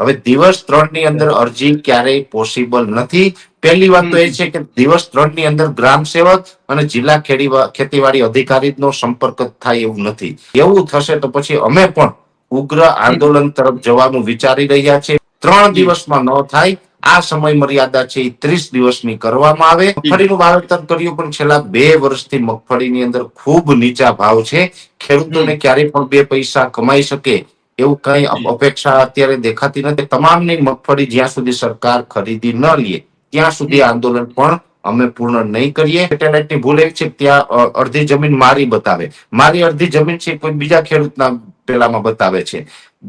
હવે દિવસ ત્રણની અંદર અરજી ક્યારેય પોસિબલ નથી. પહેલી વાત તો એ છે કે દિવસ ત્રણની અંદર ગ્રામ સેવક અને જિલ્લા ખેડી ખેતીવાડી અધિકારીનો સંપર્ક થાય એવું નથી. એવું થશે તો પછી અમે પણ ઉગ્ર આંદોલન તરફ જવાનું વિચારી રહ્યા છે. ત્રણ દિવસમાં ન થાય. આ સમય મર્યાદા છે એ ત્રીસ દિવસની કરવામાં આવે. મગફળીનું વાવેતર કર્યું પણ છેલ્લા બે વર્ષથી મગફળીની અંદર ખૂબ નીચા ભાવ છે. ખેડૂતોને ક્યારેય પણ બે પૈસા કમાઈ શકે એવું કઈ અપેક્ષા અત્યારે દેખાતી નથી. તમામની મગફળી જ્યાં સુધી સરકાર ખરીદી ન લે ત્યાં સુધી આંદોલન પણ અમે પૂર્ણ નહીં કરીએ. સેટેલાઇટની ભૂલ એવી છે ત્યાં અડધી જમીન મારી બતાવે. મારી અડધી જમીન છે કોઈ બીજા ખેડૂતના પેલામાં બતાવે છે.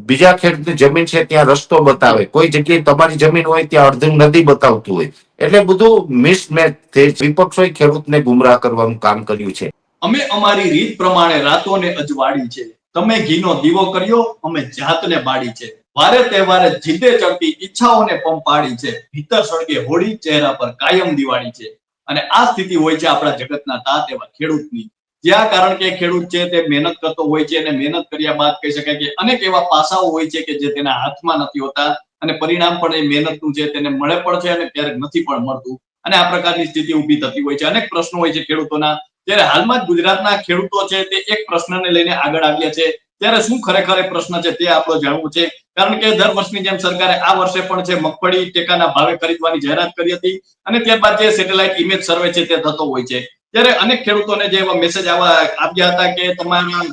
બીજા ખેડૂતની જમીન છે ત્યાં રસ્તો બતાવે. કોઈ જગ્યાએ તમારી જમીન હોય ત્યાં અડધું નદી બતાવતું હોય. એટલે બધું મિસમેચ થઈ વિપક્ષોએ ખેડૂતને ગુમરાહ કરવાનું કામ કર્યું છે. અમે અમારી રીત પ્રમાણે રાતોને અજવાળી છે. તમે ઘીનો દીવો કર્યો, અમે જાતને બાળી છે. વારે તહેવારે જીદે ચડતી ઈચ્છાઓને પંપાડી છે. ભીતર સળગે હોળી ચહેરા પર કાયમ દિવાળી છે. અને આ સ્થિતિ હોય છે આપણા જગતના તાત એવા ખેડૂતની. જ્યાં કારણ કે ખેડૂત છે તે મહેનત કરતો હોય છે અને મહેનત કર્યા બાદ કહી શકાય કે અનેક એવા પાસાઓ હોય છે કે જે તેના હાથમાં નથી હોતા. અને પરિણામ પણ એ મહેનતનું છે, તેને મળે પણ છે અને ક્યારેક નથી પણ મળતું. અને આ પ્રકારની સ્થિતિ ઊભી થતી હોય છે. અનેક પ્રશ્નો હોય છે ખેડૂતોના. ત્યારે હાલમાં ગુજરાતના ખેડૂતો છે તે એક પ્રશ્નને લઈને આગળ આવ્યા છે. ત્યારે શું ખરેખર પ્રશ્ન છે તે આપણો જાણવું છે. કારણ કે દર વર્ષની જેમ સરકારે આ વર્ષે પણ છે મગફળી ટેકાના ભાવે ખરીદવાની જાહેરાત કરી હતી અને ત્યારબાદ જે સેટેલાઇટ ઇમેજ સર્વે છે તે થતો હોય છે. ત્યારે અનેક ખેડૂતોને જે એવા મેસેજ આવા આવ્યા હતા કે તમારા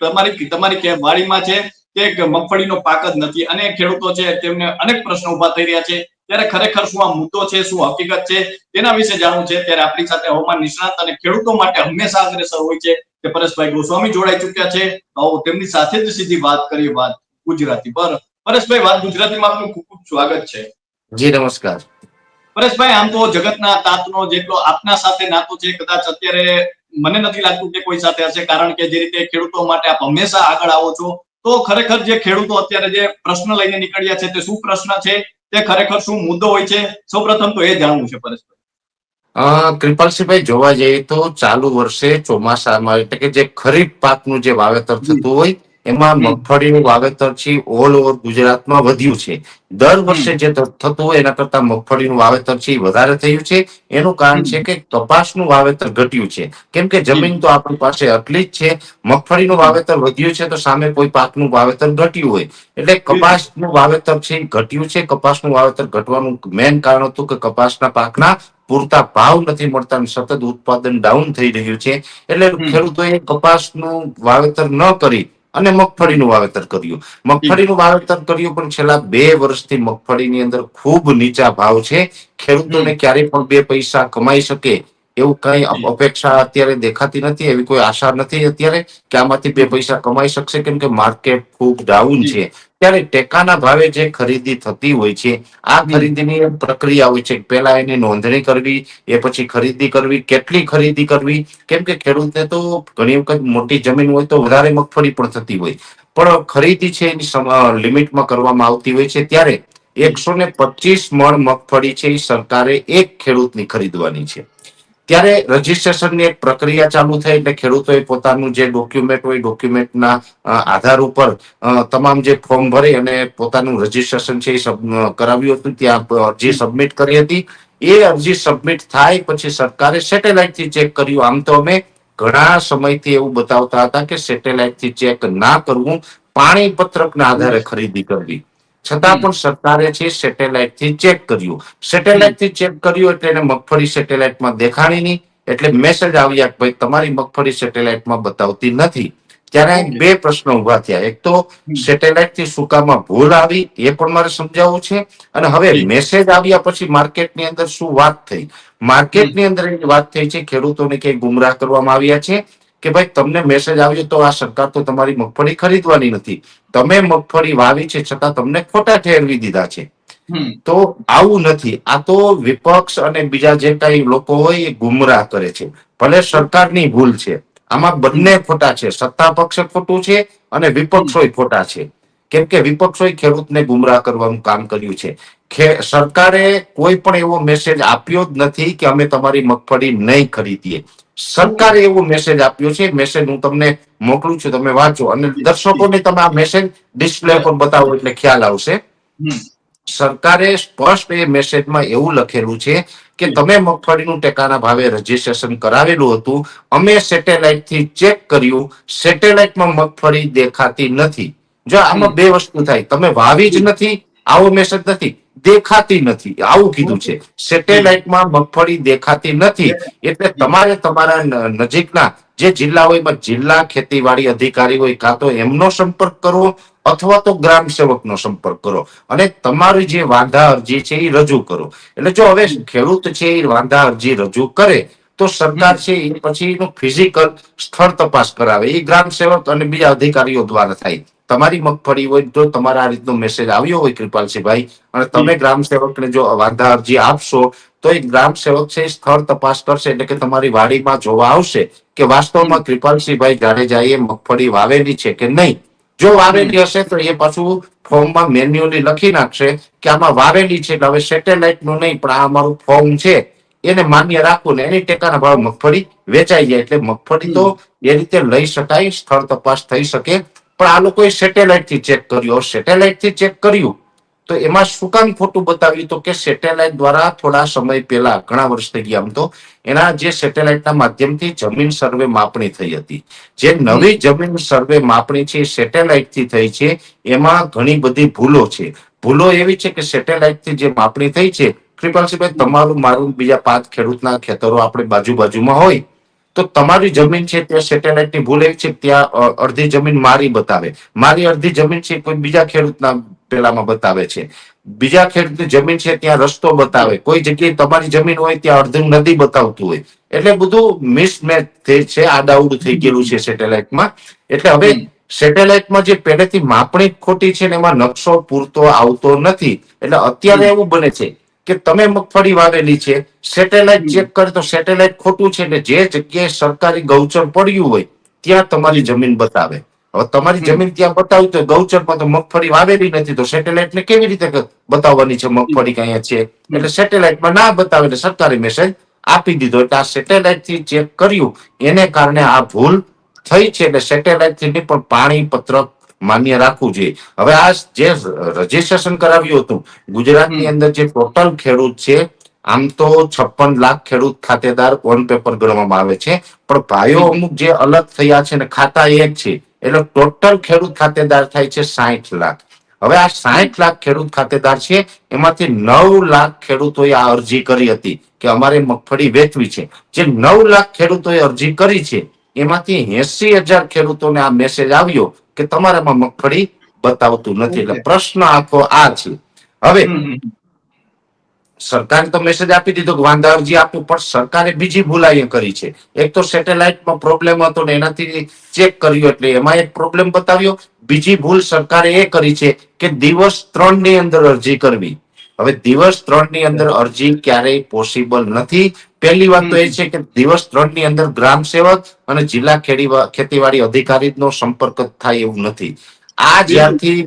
તમારી તમારી વાડીમાં છે તે મગફળીનો પાક જ નથી. અને ખેડૂતો છે તેમને અનેક પ્રશ્નો ઊભા થઈ રહ્યા છે. ત્યારે ખરેખર શું આ મુદ્દો છે શું હકીકત છે તેના વિશે જાણવું છે. ત્યારે આપણી સાથે હવામાન નિષ્ણાત અને ખેડૂતો માટે હંમેશા અગ્રેસર હોય છે કે પરેશભાઈ ગોસ્વામી જોડાઈ ચુક્યા છે. આવો તેમની સાથે જ સીધી વાત કરીએ વાત ગુજરાતી. પર પરેશભાઈ વાત ગુજરાતીમાં આપનું ખૂબ ખૂબ સ્વાગત છે. જી નમસ્કાર. પરેશભાઈ આમ તો જગતના તાતનો જેટલો આપના સાથે નાતો છે કદાચ અત્યારે મને નથી લાગતું કે કોઈ સાથે હશે કારણ કે જે રીતે ખેડૂતો માટે આપ હંમેશા આગળ આવો છો. તો ખરેખર જે ખેડૂતો અત્યારે જે પ્રશ્ન લઈને નીકળ્યા છે તે શું પ્રશ્ન છે? તે ખરેખર શું મુદ્દો હોય છે? સૌપ્રથમ તો એ જાણવું છે પરેશભાઈ. કૃપાલસિંહભાઈ, જોવા જઈએ તો ચાલુ વર્ષે ચોમાસામાં એટલે કે જે ખરીફ પાકનું જે વાવેતર થતું હોય એમાં મગફળીનું વાવેતર છે ઓલ ઓવર ગુજરાતમાં વધ્યું છે. દર વર્ષે જે થતું હોય એના કરતા મગફળીનું વાવેતર છે વધારે થયું છે. એનું કારણ છે કે કપાસનું વાવેતર ઘટ્યું છે. કેમ કે જમીન તો આપણી પાસે આટલી જ છે. મગફળીનું વાવેતર વધ્યું છે તો સામે કોઈ પાકનું વાવેતર ઘટ્યું હોય. એટલે કપાસનું વાવેતર છે ઘટ્યું છે. કપાસનું વાવેતર ઘટવાનું મેન કારણ હતું કે કપાસના પાકના પૂરતા ભાવ નથી મળતા સતત ઉત્પાદન ડાઉન થઈ રહ્યું છે. એટલે ખેડૂતોએ કપાસનું વાવેતર ન કરી અને મગફળીનું વાવેતર કર્યું. મગફળીનું વાવેતર કર્યું પણ છેલ્લા બે વર્ષથી મગફળીની અંદર ખૂબ નીચા ભાવ છે. ખેડૂતોને ક્યારેય પણ બે પૈસા કમાઈ શકે એવું કઈ અપેક્ષા અત્યારે દેખાતી નથી એવી કોઈ આશા નથી અત્યારે કે આમાંથી બે પૈસા કમાઈ શકશે કેમ કે માર્કેટ ખૂબ ડાઉન છે. ત્યારે ટેકાના ભાવે જે ખરીદી થતી હોય છે આ ખરીદીની પ્રક્રિયા હોય છે. પહેલા એની નોંધણી કરવી એ પછી ખરીદી કરવી કેટલી ખરીદી કરવી કેમ કે ખેડૂતને તો ઘણી વખત મોટી જમીન હોય તો વધારે મગફળી પણ થતી હોય. પણ ખરીદી છે એની સમ- લિમિટમાં કરવામાં આવતી હોય છે. ત્યારે એકસો ને પચીસ મણ મગફળી છે એ સરકારે એક ખેડૂતની ખરીદવાની છે. ત્યારે રજીસ્ટ્રેશનની એક પ્રક્રિયા ચાલુ થઈ એટલે ખેડૂતોએ પોતાનું જે ડોક્યુમેન્ટ હોય ડોક્યુમેન્ટના આધાર ઉપર તમામ જે ફોર્મ ભરી અને પોતાનું રજીસ્ટ્રેશન છે એ કરાવ્યું હતું. ત્યાં અરજી સબમિટ કરી હતી. એ અરજી સબમિટ થાય પછી સરકારે સેટેલાઇટથી ચેક કર્યું. આમ તો અમે ઘણા સમયથી એવું બતાવતા હતા કે સેટેલાઇટથી ચેક ના કરવું. પાણી પત્રકના આધારે ખરીદી કરવી. છતાં પણ સરકારે છે સેટેલાઇટથી ચેક કર્યું. સેટેલાઇટથી ચેક કર્યું એટલે એને મગફળી સેટેલાઇટમાં દેખાણી નહીં એટલે મેસેજ આવ્યા કે ભાઈ તમારી મગફળી સેટેલાઇટમાં બતાવતી નથી. ત્યારે બે પ્રશ્નો ઊભા થયા. એક તો સેટેલાઇટથી સુકામાં ભૂલ આવી એ પણ મારે સમજાવવું છે. અને હવે મેસેજ આવ્યા પછી માર્કેટની અંદર શું વાત થઈ? માર્કેટની અંદર એની વાત થઈ છે ખેડૂતોને કે ગુમરાહ કરવામાં આવ્યા છે. કે ભાઈ તમને મેસેજ આવ્યો તો આ સરકાર તો તમારી મગફળી ખરીદવાની નથી. તમે મગફળી વાવી છે છતાં તમને ખોટા ઠેરવી દીધા છે. તો આવું નથી. આ તો વિપક્ષ અને બીજા જે કઈ લોકો હોય એ ગુમરાહ કરે છે. ભલે સરકારની ભૂલ છે. આમાં બંને ખોટા છે. સત્તા પક્ષ ખોટું છે અને વિપક્ષોય ખોટા છે. કેમ કે વિપક્ષોએ ખેડૂતને ગુમરાહ કરવાનું કામ કર્યું છે. સરકારે કોઈ પણ એવો મેસેજ આપ્યો જ નથી કે અમે તમારી મગફળી નહીં ખરીદીએ. સરકારે એવો મેસેજ આપ્યો છે. મેસેજ હું તમને મોકલું છું તમે વાંચો. અને દર્શકોને તમે આ મેસેજ ડિસ્પ્લે પર બતાવો એટલે ખ્યાલ આવશે. સરકારે સ્પષ્ટ એ મેસેજમાં એવું લખેલું છે કે તમે મગફળીનું ટેકાના ભાવે રજીસ્ટ્રેશન કરાવેલું હતું. અમે સેટેલાઇટથી ચેક કર્યું. સેટેલાઇટમાં મગફળી દેખાતી નથી. જો આમાં બે વસ્તુ થાય. તમે વાવી જ નથી આવો મેસેજ નથી. દેખાતી નથી. આવું કીધું છે. સેટેલાઇટમાં મગફળી દેખાતી નથી. એટલે તમારે તમારા નજીકના જે જિલ્લા હોય જિલ્લા ખેતીવાડી અધિકારી હોય, કાં તો એમનો સંપર્ક કરવો અથવા તો ગ્રામ સેવકનો સંપર્ક કરો. અને તમારી જે વાંધા અરજી છે એ રજૂ કરો. એટલે જો હવે ખેડૂત છે એ વાંધા અરજી રજૂ કરે, તો સરકાર છે એ પછી એનું ફિઝિકલ સ્થળ તપાસ કરાવે. એ ગ્રામ સેવક અને બીજા અધિકારીઓ દ્વારા થાય. તમારી મગફળી હોય જો તમારા આ રીતનો મેસેજ આવ્યો હોય કૃપાલસિંહભાઈ. અને તમે ગ્રામ સેવકને જો વાંધા અરજી આપશો તો એ ગ્રામ સેવક છે સ્થળ તપાસ કરશે એટલે કે તમારી વાડીમાં જોવા આવશે કે વાસ્તવમાં કૃપાલસિંહભાઈ જાડેજાએ મગફળી વાવેલી છે કે નહીં. જો વાવેલી હશે તો એ પાછું ફોર્મમાં મેન્યુઅલી લખી નાખશે કે આમાં વાવેલી છે એટલે હવે સેટેલાઇટનું નહીં પણ આ અમારું ફોર્મ છે. એને માન્ય રાખવું ને એની ટેકાના ભાવ મગફળી વેચાઈ જાય એટલે મગફળી તો એ રીતે લઈ શકાય સ્થળ તપાસ થઈ શકે. પણ આ લોકોએ સેટેલાઇટથી ચેક કર્યું. સેટેલાઇટથી ચેક કર્યું તો એમાં શું કામ ખોટું બતાવ્યું? તો કે સેટેલાઇટ દ્વારા થોડા સમય પહેલા ઘણા વર્ષ થઈ ગયા આમ તો એના જે સેટેલાઇટના માધ્યમથી જમીન સર્વે માપણી થઈ હતી. જે નવી જમીન સર્વે માપણી છે સેટેલાઇટથી થઈ છે. એમાં ઘણી બધી ભૂલો છે. ભૂલો એવી છે કે સેટેલાઇટથી જે માપણી થઈ છે કૃપાલસિંહભાઈ તમારું મારું બીજા પાંચ ખેડૂતના ખેતરો આપણે બાજુ બાજુમાં હોય તો તમારી જમીન છે ત્યાં સેટેલાઇટની ભૂલ એક છે ત્યાં અડધી જમીન મારી બતાવે. મારી અડધી જમીન છે કોઈ બીજા ખેડૂતના પેલામાં બતાવે છે. બીજા ખેડૂતની જમીન છે ત્યાં રસ્તો બતાવે. કોઈ જગ્યાએ તમારી જમીન હોય ત્યાં અડધું નદી બતાવતું હોય. એટલે બધું મિસમેચ થઈ છે આડાઉડ થઈ ગયેલું છે સેટેલાઇટમાં એટલે હવે સેટેલાઇટમાં જે પહેલેથી માપણી ખોટી છે ને એમાં નકશો પૂરતો આવતો નથી. એટલે અત્યારે એવું બને છે. કે તમે મગફળી વાવેલી છે સેટેલાઇટ ચેક કરે તો સેટેલાઇટ ખોટું છે એટલે જે જગ્યાએ સરકારી ગૌચર પડ્યું હોય ત્યાં તમારી જમીન બતાવે. હવે તમારી જમીન ત્યાં બતાવ્યું તો ગૌચરમાં તો મગફળી વાવેલી નથી તો સેટેલાઇટ ને કેવી રીતે બતાવવાની છે મગફળી કઈ છે? એટલે સેટેલાઇટમાં ના બતાવે એટલે સરકારી મેસેજ આપી દીધો. એટલે આ સેટેલાઇટથી ચેક કર્યું એને કારણે આ ભૂલ થઈ છે. એટલે સેટેલાઇટથી પણ પાણી પત્રક માન્ય રાખવું જોઈએ. હવે આ જે રજીસ્ટ્રેશન કરાવ્યું હતું ગુજરાતની અંદર જે ટોટલ ખેડૂત છે આમ તો છપ્પન લાખ ખેડૂત ખાતેદાર ઓન પેપર ગણવામાં આવે છે. પણ ભાઈઓ અમુક જે અલગ થયા છે ને ખાતા એક છે એટલે ટોટલ ખેડૂત ખાતેદાર થાય છે સાઠ લાખ. હવે આ સાઠ લાખ ખેડૂત ખાતેદાર છે એમાંથી નવ લાખ ખેડૂતોએ આ અરજી કરી હતી કે અમારે મગફળી વેચવી છે. જે નવ લાખ ખેડૂતોએ અરજી કરી છે એમાંથી એસી હજાર ખેડૂતોને આ મેસેજ આવ્યો કે તમારામાં મગફળી બતાવતું નથી. એટલે પ્રશ્ન આખો આ છે. હવે. સરકારે તો મેસેજ આપી દીધો કે વાંધા અરજી આપવું પણ સરકારે બીજી ભૂલાઈ કરી છે. એક તો સેટેલાઇટમાં પ્રોબ્લેમ હતો ને એનાથી ચેક કર્યું એટલે એમાં એક પ્રોબ્લેમ બતાવ્યો. બીજી ભૂલ સરકારે એ કરી છે કે દિવસ ત્રણની અંદર અરજી કરવી. હવે દિવસ ત્રણની અંદર અરજી ક્યારેય પોસિબલ નથી. પહેલી વાત તો એ છે કે દિવસ ત્રણની અંદર ગ્રામ સેવક અને જિલ્લા ખેડી ખેતીવાડી અધિકારીનો સંપર્ક થાય એવું નથી. આ જ્યારથી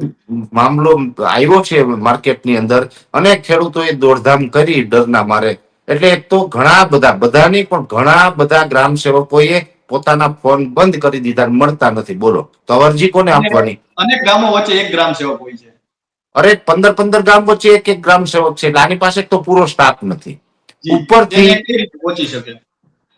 મામલો આવ્યો છે માર્કેટની અંદર અને ખેડૂતોએ દોડધામ કરી ડરના મારે. એટલે તો ઘણા બધા બધાની પણ ઘણા બધા ગ્રામ સેવકોએ પોતાના ફોન બંધ કરી દીધા મળતા નથી. બોલો તો અરજી કોને આપવાની? અનેક ગામો વચ્ચે એક ગ્રામ સેવક હોય છે. અરે પંદર પંદર ગામ વચ્ચે એક એક ગ્રામ સેવક છે એટલે આની પાસે તો પૂરો સ્ટાફ નથી. ઉપરથી- પહોંચી શકે.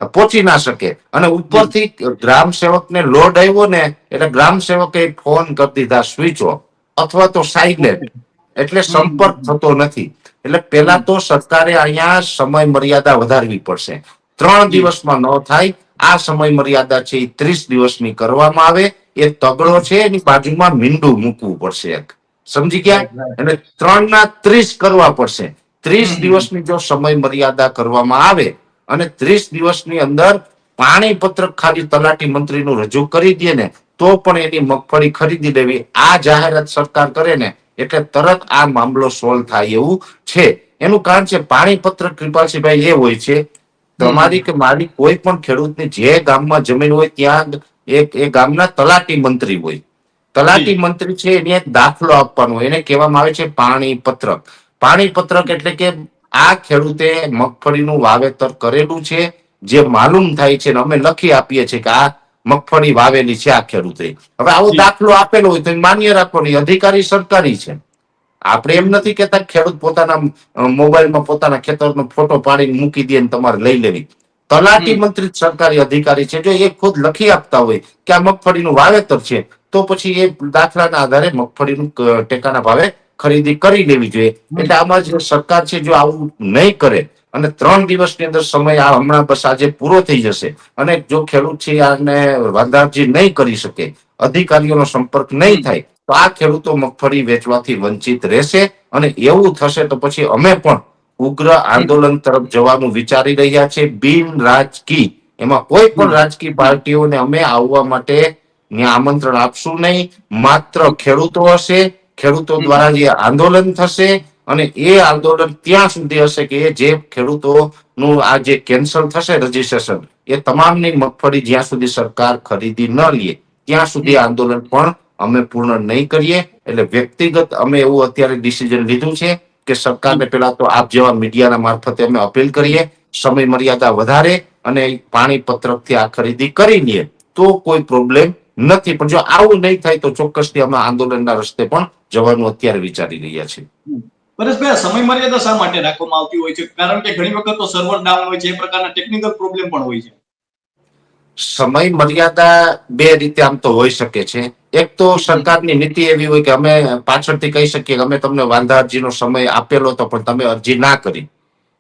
પહોંચી ના શકે. અને ઉપરથી ગ્રામ સેવકને લોડ આવ્યો ને એટલે ગ્રામ સેવકે ફોન કરી દીધા સ્વિચ ઓફ અથવા તો સાયલેન્ટ એટલે સંપર્ક થતો નથી. એટલે પેલા તો સરકારે અહીંયા સમય મર્યાદા વધારવી પડશે. ત્રણ દિવસમાં ન થાય. આ સમય મર્યાદા છે એ ત્રીસ દિવસની કરવામાં આવે. એ તગડો છે એની બાજુમાં મીંડું મૂકવું પડશે એક. સમજી ગયા? એટલે ત્રણ ના ત્રીસ કરવા પડશે. ત્રીસ દિવસની જો સમય મર્યાદા કરવામાં આવે અને ત્રીસ દિવસની અંદર પાણી પત્રક ખાલી તલાટી મંત્રીનું રજૂ કરી દે ને તો પણ એની મગફળી ખરીદી લેવી. આ જાહેરાત સરકાર કરે ને એટલે તરત આ મામલો સોલ્વ થાય એવું છે. એનું કારણ છે પાણી પત્રક કૃપાલસિંહભાઈ એ હોય છે. તમારી કે મારી કોઈ પણ ખેડૂતની જે ગામમાં જમીન હોય ત્યાં એક એ ગામના તલાટી મંત્રી હોય. તલાટી મંત્રી છે એને એક દાખલો આપવાનો એને કહેવામાં આવે છે પાણી પત્રક પાણી પત્રક એટલે કે આ ખેડૂતે મગફળીનું વાવેતર કરેલું છે જે માલુમ થાય છે અમે લખી આપીએ છીએ કે આ મગફળી વાવેલી છે આ ખેડૂતે. હવે આવો દાખલો આપેલો હોય તો માન્ય રાખવાની અધિકારી સરકારી છે. આપણે એમ નથી કેતા ખેડૂત પોતાના મોબાઈલમાં પોતાના ખેતરનો ફોટો પાડીને મૂકી દે ને તમારે લઈ લેવી. તલાટી મંત્રી સરકારી અધિકારી છે જો એ ખુદ લખી આપતા હોય કે આ મગફળીનું વાવેતર છે તો પછી એ દાખલાના આધારે મગફળીનું ટેકાના ભાવે ખરીદી કરી લેવી જોઈએ. એટલે આમાં જે સરકાર છે જો આવું નહીં કરે અને ત્રણ દિવસની અંદર સમય આ હમણાં બસ આજે પૂરો થઈ જશે. અને જો ખેડૂત છે આને વાંધાજી નહીં કરી શકે અધિકારીઓનો સંપર્ક નહીં થાય તો આ ખેડૂતો મગફળી વેચવાથી વંચિત રહેશે અને એવું થશે તો પછી અમે પણ ઉગ્ર આંદોલન તરફ જવાનું વિચારી રહ્યા છે બિન રાજકીય. એમાં કોઈ પણ રાજકીય પાર્ટીઓને અમે આવવા માટે આમંત્રણ આપશું નહીં. માત્ર ખેડૂતો હશે ખેડૂતો દ્વારા જે આંદોલન થશે અને એ આંદોલન ત્યાં સુધી હશે કે જે ખેડૂતોનું આ જે કેન્સલ થશે રજીસ્ટ્રેશન, એ તમામની મગફળી જ્યાં સુધી સરકાર ખરીદી ન લે, ત્યાં સુધી આંદોલન પણ અમે પૂર્ણ નહીં કરીએ. એટલે વ્યક્તિગત અમે એવું અત્યારે ડિસિઝન લીધું છે કે સરકારને પેલા તો આપ જેવા મીડિયાના મારફતે અમે અપીલ કરીએ સમય મર્યાદા વધારે અને પાણી પત્રકથી આ ખરીદી કરી લઈએ તો કોઈ પ્રોબ્લેમ નથી. પણ જો આવું નહીં થાય તો ચોક્કસથી અમે આંદોલનના રસ્તે પણ જવાનું અત્યારે વિચારી રહ્યા છીએ. પરેશભાઈ આ સમય મર્યાદા શા માટે રાખવામાં આવતી હોય છે? કારણ કે ઘણી વખત તો સર્વર ડાઉન હોય છે એ પ્રકારના ટેકનિકલ પ્રોબ્લેમ પણ હોય છે. સમય મર્યાદા બે રીતે આમ તો હોઈ શકે છે. એક તો સરકારની નીતિ એવી હોય કે અમે પાછળથી કહી શકીએ કે અમે તમને વાંધા અરજીનો સમય આપેલો હતો પણ તમે અરજી ના કરી.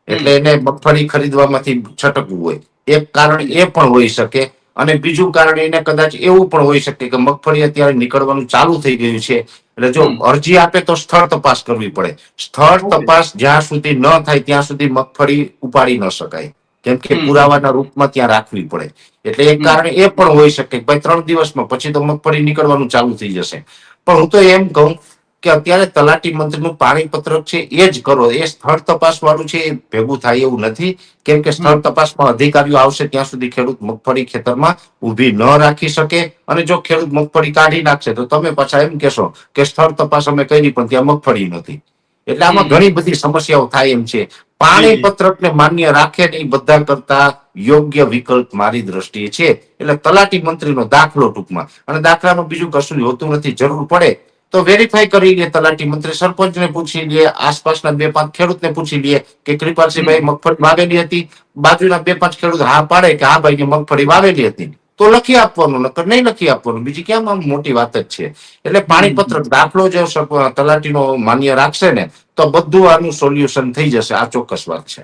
એટલે એને મગફળી ખરીદવામાંથી છટકવું હોય. એક કારણ એ પણ હોઈ શકે અને બીજું કારણ એને કદાચ એવું પણ હોઈ શકે કે મગફળી અત્યારે નીકળવાનું ચાલુ થઈ ગયું છે. એટલે જો અરજી આપે તો સ્થળ તપાસ કરવી પડે. સ્થળ તપાસ જ્યાં સુધી ન થાય ત્યાં સુધી મગફળી ઉપાડી ન શકાય. કેમ કે પુરાવાના રૂપમાં ત્યાં રાખવી પડે. એટલે એક. કારણ એ પણ હોઈ શકે ભાઈ ત્રણ દિવસમાં પછી તો મગફળી નીકળવાનું ચાલુ થઈ જશે. પણ હું તો એમ કહું કે અત્યારે તલાટી મંત્રીનું પાણી પત્રક છે એ જ કરો. એ સ્થળ તપાસ વાળું છે એ ભેગું થાય એવું નથી. કેમ કે સ્થળ તપાસમાં અધિકારીઓ આવશે ત્યાં સુધી ખેડૂત મગફળી ખેતરમાં ઊભી ન રાખી શકે. અને જો ખેડૂત મગફળી કાઢી નાખશે તો તમે પાછા એમ કહેશો કે સ્થળ તપાસ અમે કરી પણ ત્યાં મગફળી નથી. એટલે આમાં ઘણી બધી સમસ્યાઓ થાય એમ છે. પાણી. પત્રકને માન્ય રાખે ને એ બધા કરતા યોગ્ય વિકલ્પ મારી દ્રષ્ટિએ છે. એટલે તલાટી મંત્રીનો દાખલો ટૂંકમાં. અને દાખલામાં બીજું કશું હોતું નથી જરૂર પડે. તો વેરીફાઈ કરી લે તલાટી મંત્રી સરપંચને પૂછી લે, આસપાસના બે પાંચ ખેડૂતને પૂછી લે કે કૃપાલસિંહભાઈ મગફળી વાવેલી હતી. બાજુના બે પાંચ ખેડૂત હા પાડે કે હા ભાઈ મગફળી વાવેલી હતી. તો લખી આપવાનું, નકર નહીં લખી આપવાનું. બીજી કેમ આમ મોટી વાત જ છે? એટલે પાણીપત્ર દાખલો જો તલાટીનો માન્ય રાખશે ને, તો બધું આનું સોલ્યુશન થઈ જશે. આ ચોક્કસ વાત છે.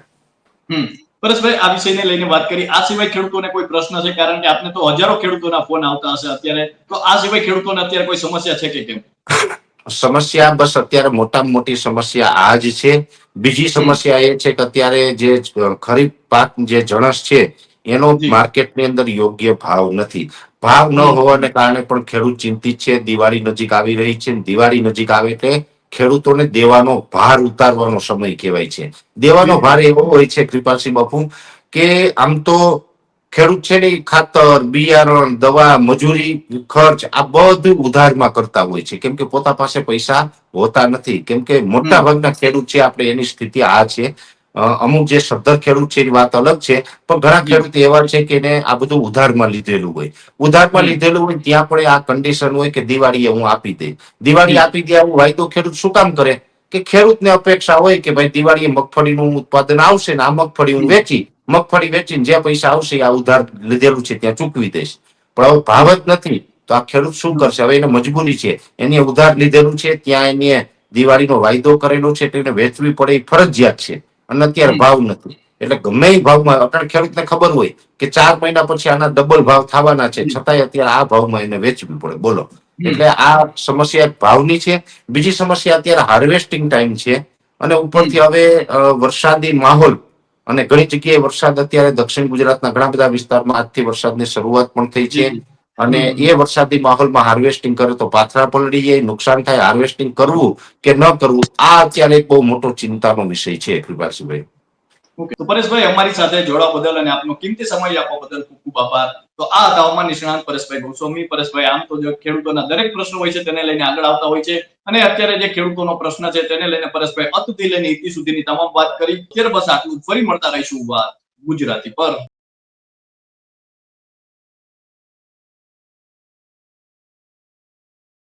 પરેશભાઈ આ વિષયને લઈને વાત કરી. આ સિવાય ખેડૂતોને કોઈ પ્રશ્ન છે? કારણ કે આપને તો હજારો ખેડૂતોના ફોન આવતા હશે અત્યારે. તો આ સિવાય ખેડૂતોને અત્યારે કોઈ સમસ્યા છે કે કેમ? સમસ્યા બસ અત્યારે મોટામાં મોટી સમસ્યા આ જ છે. બીજી સમસ્યા એ છે કે અત્યારે જે ખરીફ પાક જે જણસ છે એનો માર્કેટની અંદર યોગ્ય ભાવ નથી. ભાવ ન હોવાને કારણે પણ ખેડૂત ચિંતિત છે. દિવાળી નજીક આવી રહી છે. દિવાળી નજીક આવે એટલે ખેડૂતોને દેવાનો ભાર ઉતારવાનો સમય કહેવાય છે. દેવાનો ભાર એવો હોય છે કૃપાસિંહ બાપુ કે આમ તો ખેડૂત છે ને ખાતર બિયારણ દવા મજૂરી ખર્ચ આ બધું ઉધારમાં કરતા હોય છે. કેમ કે પોતા પાસે પૈસા હોતા નથી. કેમ કે મોટા ભાગના ખેડૂત છે આપણે એની સ્થિતિ આ છે. અમુક જે સદ્ધર ખેડૂત છે એની વાત અલગ છે પણ ઘણા ખેડૂત એવા છે કે એને આ બધું ઉધારમાં લીધેલું હોય. ઉધારમાં લીધેલું હોય ત્યાં પણ આ કન્ડિશન હોય કે દિવાળીએ હું આપી દે દિવાળી આપી દે આવું વાયદો ખેડૂત શું કામ કરે? કે ખેડૂતને અપેક્ષા હોય કે ભાઈ દિવાળીએ મગફળીનું ઉત્પાદન આવશે ને આ મગફળી હું વેચી મગફળી વેચીને જે પૈસા આવશે આ ઉધાર લીધેલું છે ત્યાં ચૂકવી દઈશ. પણ હવે ભાવ જ નથી તો આ ખેડૂત શું કરશે? હવે એને મજબૂરી છે. એને ઉધાર લીધેલું છે ત્યાં એને દિવાળીનો વાયદો કરેલો છે તેને વેચવી પડે એ ફરજિયાત છે. અને અત્યારે ભાવ નથી. એટલે ગમે એ ભાવમાં અત્યારે ખેડૂતને ખબર હોય કે ચાર મહિના પછી આના ડબલ ભાવ થવાના છે. છતાંય અત્યારે આ ભાવમાં એને વેચવી પડે. બોલો. એટલે આ સમસ્યા એક ભાવની છે. બીજી સમસ્યા અત્યારે હાર્વેસ્ટિંગ ટાઈમ છે. અને ઉપરથી હવે વરસાદી માહોલ અને ઘણી જગ્યાએ વરસાદ અત્યારે દક્ષિણ ગુજરાતના ઘણા બધા વિસ્તારમાં આજથી વરસાદની શરૂઆત પણ થઈ છે. અને એ વરસાદી માહોલમાં હાર્વેસ્ટિંગ કરે તો પાથરા પલળી જાય નુકસાન થાય હાર્વેસ્ટિંગ કરવું કે ન કરવું આ અત્યારે એક બહુ મોટો ચિંતાનો વિષય છે કૃપાલસિંહભાઈ. ઓકે તો પરેશભાઈ અમારી સાથે જોડાવા બદલ અને આપનો કિંમતી સમય આપવા બદલ ખૂબ ખૂબ આભાર. તો આ હતા હવામાન નિષ્ણાંત પરેશભાઈ ગોસ્વામી. પરેશભાઈ આમ તો જે ખેડૂતોના દરેક પ્રશ્નો હોય છે તેને લઈને આગળ આવતા હોય છે. અને અત્યારે જે ખેડૂતોનો પ્રશ્ન છે તેને લઈને પરેશભાઈ અતુથી લઈને ઇતિ સુધીની તમામ વાત કરી. અત્યારે બસ આટલું ફરી મળતા રહીશું વાત ગુજરાતી પર.